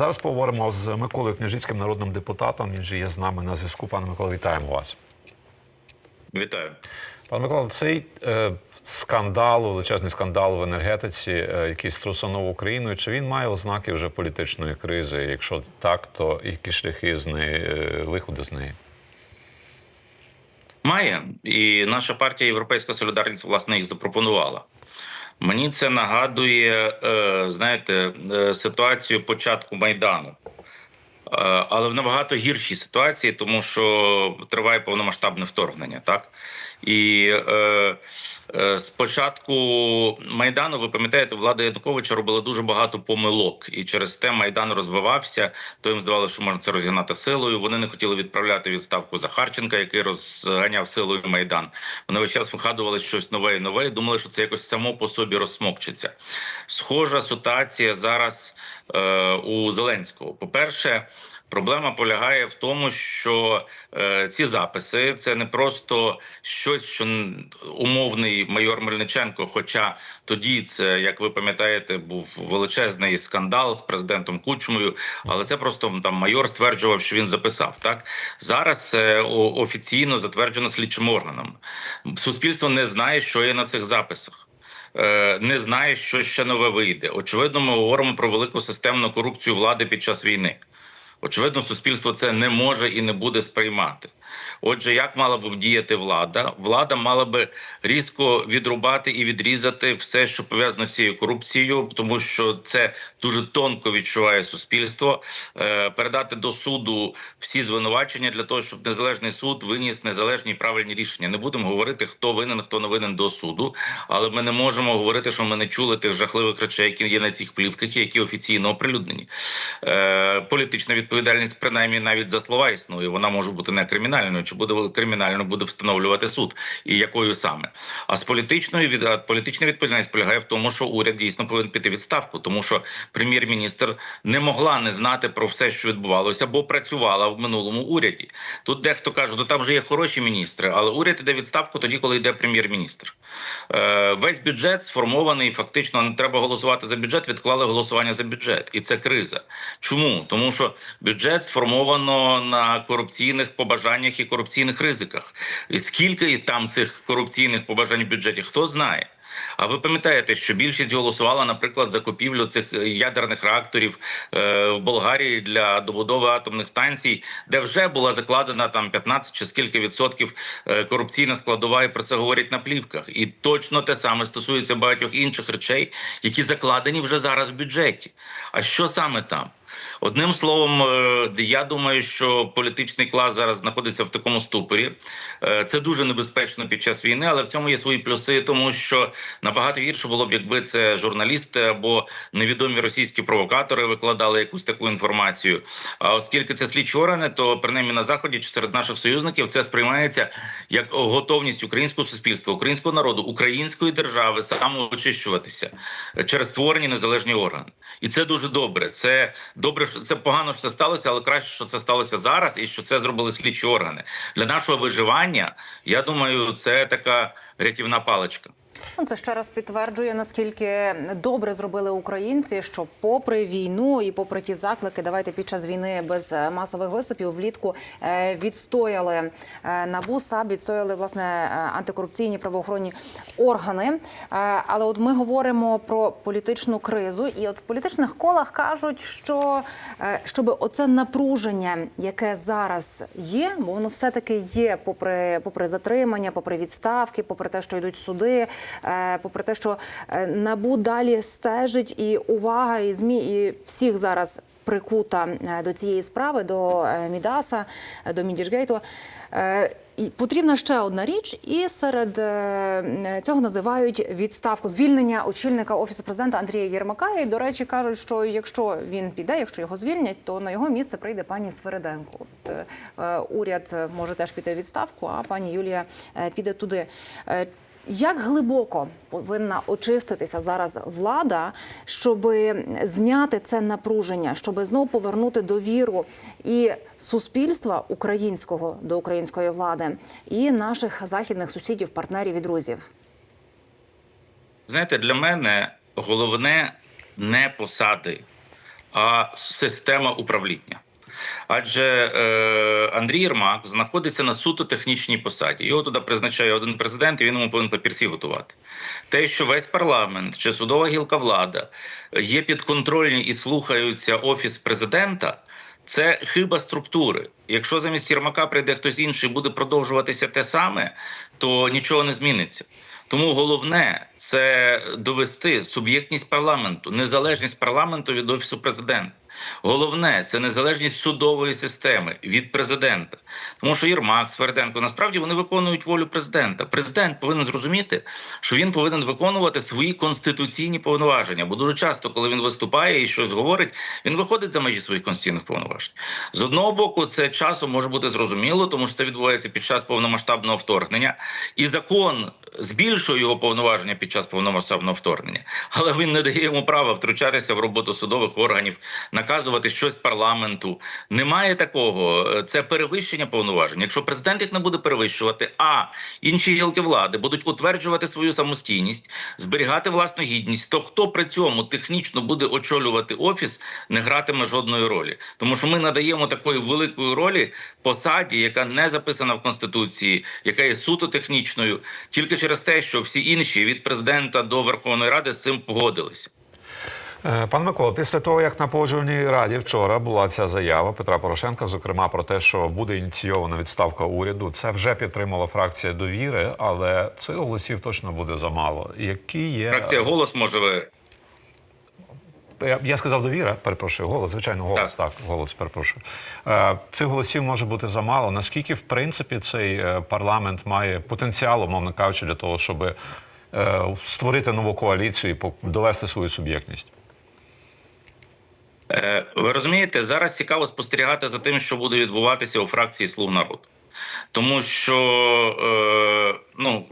Зараз поговоримо з Миколою Княжицьким, народним депутатом. Він же є з нами на зв'язку. Пане Микола, вітаємо вас. Вітаю. Пане Микола, цей е, скандал, величезний скандал в енергетиці, е, який струсанув Україною, чи він має ознаки вже політичної кризи? Якщо так, то які шляхи з неї, е, виходу з неї? Має і наша партія Європейська Солідарність власне їх запропонувала. Мені це нагадує, е, знаєте, е, ситуацію початку майдану. Е, Але в набагато гіршій ситуації, тому що триває повномасштабне вторгнення, так і е, е, спочатку майдану, ви пам'ятаєте, влада Януковича робила дуже багато помилок, і через те майдан розвивався. То їм здавалося, що можна це розігнати силою. Вони не хотіли відправляти відставку Захарченка, який розганяв силою майдан. Вони весь час вигадували щось нове і нове. і Думали, що це якось само по собі розсмокчиться. Схожа ситуація зараз у Зеленського. По перше. Проблема полягає в тому, що е, ці записи це не просто щось, що умовний майор Мельниченко. Хоча тоді це, як ви пам'ятаєте, був величезний скандал з президентом Кучмою, але це просто там майор стверджував, що він записав. Так зараз це офіційно затверджено слідчим органом. Суспільство не знає, що є на цих записах. Е, Не знає, що ще нове вийде. Очевидно, ми говоримо про велику системну корупцію влади під час війни. Очевидно, суспільство це не може і не буде сприймати. Отже, як мала б діяти влада? Влада мала би різко відрубати і відрізати все, що пов'язано з цією корупцією, тому що це дуже тонко відчуває суспільство. Е, Передати до суду всі звинувачення для того, щоб незалежний суд виніс незалежні правильні рішення. Не будемо говорити, хто винен, хто не винен до суду, але ми не можемо говорити, що ми не чули тих жахливих речей, які є на цих плівках, які офіційно оприлюднені. Е, Політична відповідальність, принаймні, навіть за слова існує. Вона може бути не кримінальною, чи буде кримінально буде встановлювати суд, і якою саме. А з політичною від політична відповідальність полягає в тому, що уряд дійсно повинен піти відставку, тому що прем'єр-міністр не могла не знати про все, що відбувалося, бо працювала в минулому уряді. Тут дехто каже, ну там вже є хороші міністри, але уряд іде відставку тоді, коли йде прем'єр-міністр. Е, весь бюджет сформований. Фактично не треба голосувати за бюджет. Відклали голосування за бюджет, і це криза. Чому? Тому що бюджет сформовано на корупційних побажаннях і корупційних ризиках. І скільки там цих корупційних побажань в бюджеті, хто знає. А ви пам'ятаєте, що більшість голосувала, наприклад, за купівлю цих ядерних реакторів е, в Болгарії для добудови атомних станцій, де вже була закладена там 15 чи скільки відсотків е, корупційна складова, і про це говорять на плівках. І точно те саме стосується багатьох інших речей, які закладені вже зараз в бюджеті. А що саме там? Одним словом, е, я думаю, що політичний клас зараз знаходиться в такому ступорі. Е, Це дуже небезпечно під час війни, але в цьому є свої плюси, тому що набагато гірше було б, якби це журналісти або невідомі російські провокатори викладали якусь таку інформацію. А оскільки це слідчі органи, то принаймні на заході чи серед наших союзників це сприймається як готовність українського суспільства, українського народу, української держави самоочищуватися через створені незалежні органи, і це дуже добре. Це добре, що це погано, що це сталося, але краще, що це сталося зараз, і що це зробили слідчі органи для нашого виживання. Я думаю, це така рятівна паличка. Ну, Це ще раз підтверджує наскільки добре зробили українці, що попри війну і попри ті заклики, давайте під час війни без е, масових виступів влітку е, відстояли е, НАБУ, САП, відстояли власне антикорупційні правоохоронні органи. Але от ми говоримо про політичну кризу, і от в політичних колах кажуть, що щоб оце напруження, яке зараз є, бо воно все таки є, попри попри затримання, попри відставки, попри те, що йдуть суди. Е, попри те, що е, набу далі стежить, і увага, і змі, і всіх зараз прикута е, до цієї справи, до Мідаса, до Мідіжгейту. І потрібна ще одна річ, і серед цього називають відставку звільнення очільника офісу президента Андрія Єрмака. І, до речі, кажуть, що якщо він піде, якщо його звільнять, то на його місце прийде пані Свериденко. От уряд може теж піти у відставку, а пані Юлія піде туди. Як глибоко повинна очиститися зараз влада, щоб зняти це напруження, щоб знову повернути довіру і суспільства українського до української влади, і наших західних сусідів, партнерів і друзів? Знаєте, для мене головне не посади, а система управління. Адже е, Андрій Єрмак знаходиться на суто технічній посаді. Його туди призначає один президент, і він йому повинен папірці готувати. Те, що весь парламент чи судова гілка влада є підконтрольні і слухаються офіс президента, це хиба структури. Якщо замість Єрмака прийде хтось інший буде продовжуватися те саме, то нічого не зміниться. Тому головне це довести суб'єктність парламенту, незалежність парламенту від офісу президента. Головне це незалежність судової системи від президента. Тому що Єрмак, Сверденко насправді вони виконують волю президента. Президент повинен зрозуміти, що він повинен виконувати свої конституційні повноваження. Бо дуже часто, коли він виступає і щось говорить, він виходить за межі своїх конституційних повноважень. З одного боку, це часом може бути зрозуміло, тому що це відбувається під час повномасштабного вторгнення, і закон збільшує його повноваження під час повномасштабного вторгнення, але він не дає йому права втручатися в роботу судових органів, наказувати щось парламенту. Немає такого. Це перевищення повноважень. Якщо президент їх не буде перевищувати, а інші гілки влади будуть утверджувати свою самостійність, зберігати власну гідність, то хто при цьому технічно буде очолювати офіс, не гратиме жодної ролі, тому що ми надаємо такої великої ролі посаді, яка не записана в конституції, яка є суто технічною, тільки через те, що всі інші від президента до Верховної Ради з цим погодилися. Е, Пан Микола, після того, як на погоджувальній раді вчора була ця заява Петра Порошенка, зокрема про те, що буде ініційована відставка уряду, це вже підтримала фракція довіри, але цих голосів точно буде замало. Які є Фракція голос може ви. я, я сказав довіра, перепрошую, голос, звичайно, голос, так, голос, перепрошую. Е, цих голосів може бути замало. Наскільки, в принципі, цей е, парламент має потенціал, умовно кажучи, для того, щоб е, створити нову коаліцію і довести свою суб'єктність? Е, Ви розумієте, зараз цікаво спостерігати за тим, що буде відбуватися у фракції Слуг народу. Тому що е, ну,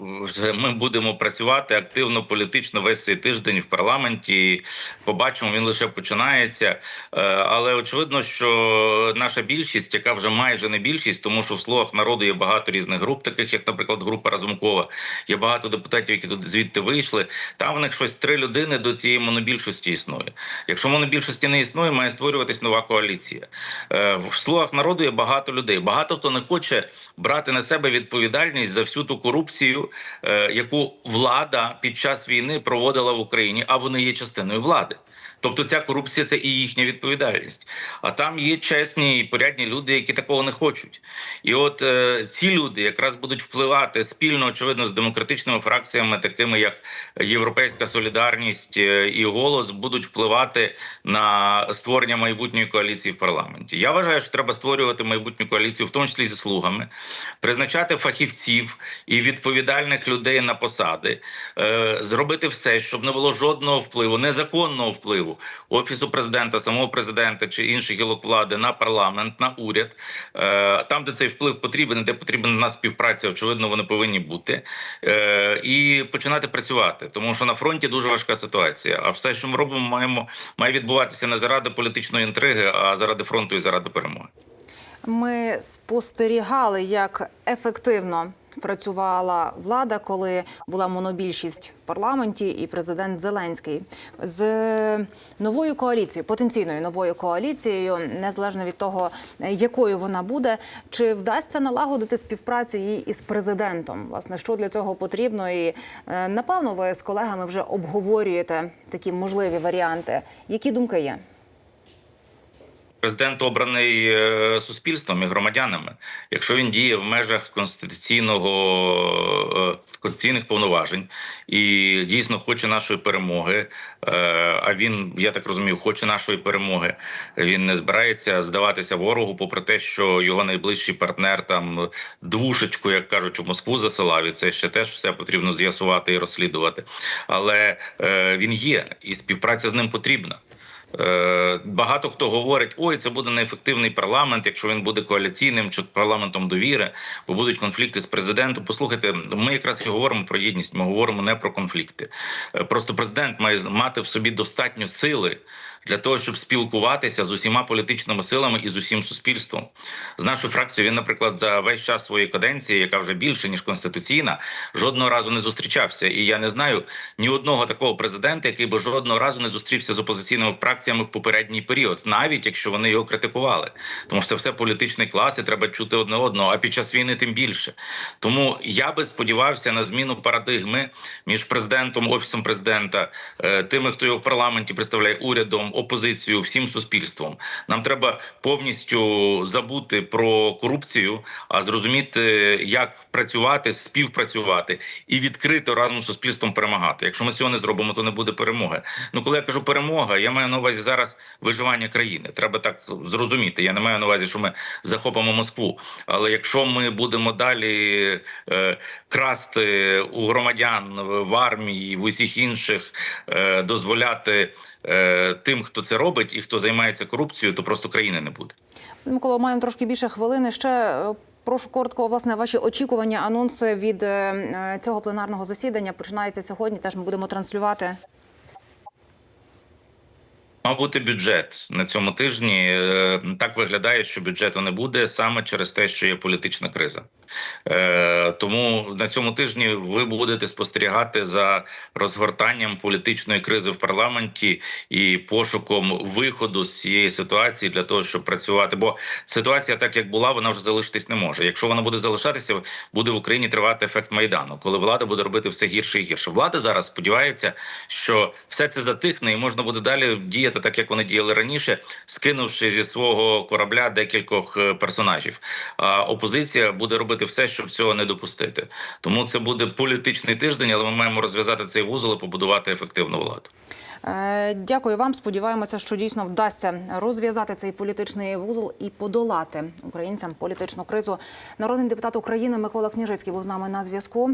ми будемо працювати активно політично весь цей тиждень в парламенті. Побачимо, він лише починається. Е, але очевидно, що наша більшість, яка вже майже не більшість, тому що в слугах народу є багато різних груп, таких як, наприклад, група Разумкова, є багато депутатів, які тут звідти вийшли. Там в них щось три людини до цієї монобільшості існує. Якщо монобільшості не існує, має створюватись нова коаліція. Е, в слугах народу є багато людей. Багато хто не хоче брати на себе відповідальність за всю ту корупцію, е, яку влада під час війни проводила в Україні, а вони є частиною влади. Тобто ця корупція це і їхня відповідальність. А там є чесні і порядні люди, які такого не хочуть. І от е, ці люди якраз будуть впливати спільно, очевидно, з демократичними фракціями, такими як Європейська Солідарність е, і голос, будуть впливати на створення майбутньої коаліції в парламенті. Я вважаю, що треба створювати майбутню коаліцію, в тому числі зі слугами, призначати фахівців і відповідальних людей на посади, е, зробити все, щоб не було жодного впливу, незаконного впливу офісу президента, самого президента чи інших гілок влади на парламент, на уряд. Е, Там, де цей вплив потрібен, де потрібна на співпраця, очевидно, вони повинні бути Е, і починати працювати, тому що на фронті дуже важка ситуація. А все, що ми робимо, маємо має відбуватися не заради політичної інтриги, а заради фронту і заради перемоги. Ми спостерігали, як ефективно працювала влада, коли була монобільшість в парламенті, і президент Зеленський з новою коаліцією, потенційною новою коаліцією, незалежно від того, якою вона буде, чи вдасться налагодити співпрацю їй із президентом? Власне, що для цього потрібно, і е, напевно, ви з колегами вже обговорюєте такі можливі варіанти. Які думки є? Президент обраний е, суспільством і громадянами. Якщо він діє в межах конституційного е, конституційних повноважень і дійсно хоче нашої перемоги, е, а він, я так розумію, хоче нашої перемоги. Він не збирається здаватися ворогу, попри те, що його найближчий партнер там двушечку, як кажуть, у Москву засилав. І це ще теж все потрібно з'ясувати і розслідувати. Але він є, і співпраця з ним потрібна. Е, Багато хто говорить, ой, це буде неефективний парламент, якщо він буде коаліційним чи парламентом довіри, бо будуть конфлікти з президентом. Послухайте, ми якраз і говоримо про єдність. Ми говоримо не про конфлікти. Е, Просто президент має мати в собі достатньо сили для того, щоб спілкуватися з усіма політичними силами і з усім суспільством. З нашою фракцією він, наприклад, за весь час своєї каденції, яка вже більше ніж конституційна, жодного разу не зустрічався. І я не знаю ні одного такого президента, який би жодного разу не зустрівся з опозиційними фракціями в попередній період, навіть якщо вони його критикували. Тому що це все політичний клас, і треба чути одне одного. А під час війни тим більше. Тому я би сподівався на зміну парадигми між президентом, офісом президента, е, тими, хто його в парламенті представляє урядом, опозицією, всім суспільством. Нам треба повністю забути про корупцію, а зрозуміти, як працювати, співпрацювати і відкрито разом з суспільством перемагати. Якщо ми цього не зробимо, то не буде перемоги. Ну, коли я кажу перемога, я маю на увазі зараз виживання країни. Треба так зрозуміти. Я не маю на увазі, що ми захопимо Москву. Але якщо ми будемо далі е, красти у громадян в армії, в усіх інших, е, дозволяти е, тим, хто це робить і хто займається корупцією, то просто країни не буде. Микола, маємо трошки більше хвилини. Ще е, прошу коротко, власне, ваші очікування, анонси від е, е, цього пленарного засідання починається сьогодні. Теж ми будемо транслювати. Мав бути бюджет на цьому тижні. Е, Так виглядає, що бюджету не буде саме через те, що є політична криза. Е, Тому на цьому тижні ви будете спостерігати за розгортанням політичної кризи в парламенті і пошуком виходу з цієї ситуації для того, щоб працювати. Бо ситуація, так як була, вона вже залишитись не може. Якщо вона буде залишатися, буде в Україні тривати ефект майдану, коли влада буде робити все гірше і гірше. Влада зараз сподівається, що все це затихне і можна буде далі діяти так, як вони діяли раніше, скинувши зі свого корабля декількох е, персонажів. А опозиція буде робити все, щоб цього не допустити. Тому це буде політичний тиждень, але ми маємо розв'язати цей вузол і побудувати ефективну владу. Е, Дякую вам. Сподіваємося, що дійсно вдасться розв'язати цей політичний вузол і подолати українцям політичну кризу. Народний депутат України Микола Княжицький був з нами на зв'язку.